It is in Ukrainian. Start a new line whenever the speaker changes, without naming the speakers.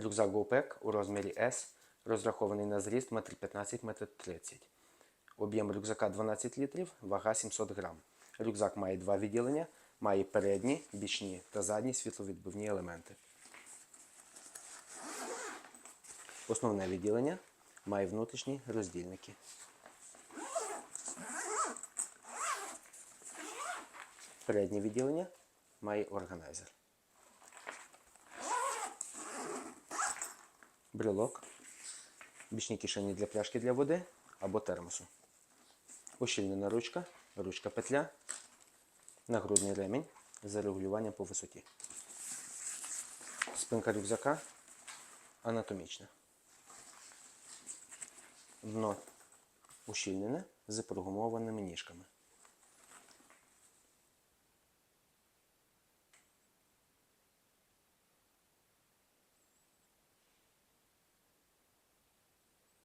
Рюкзак GoPack у розмірі S, розрахований на зріст 1,15 1,30 м. Об'єм рюкзака 12 літрів, вага 700 грам. Рюкзак має два відділення, має передні, бічні та задні світловідбивні елементи. Основне відділення має внутрішні роздільники. Переднє відділення має органайзер. Брелок, бічні кишені для пляшки для води або термосу. Ущільнена ручка, ручка петля, нагрудний ремінь з регулюванням по висоті. Спинка рюкзака анатомічна. Дно ущільнене з прогумованими ніжками.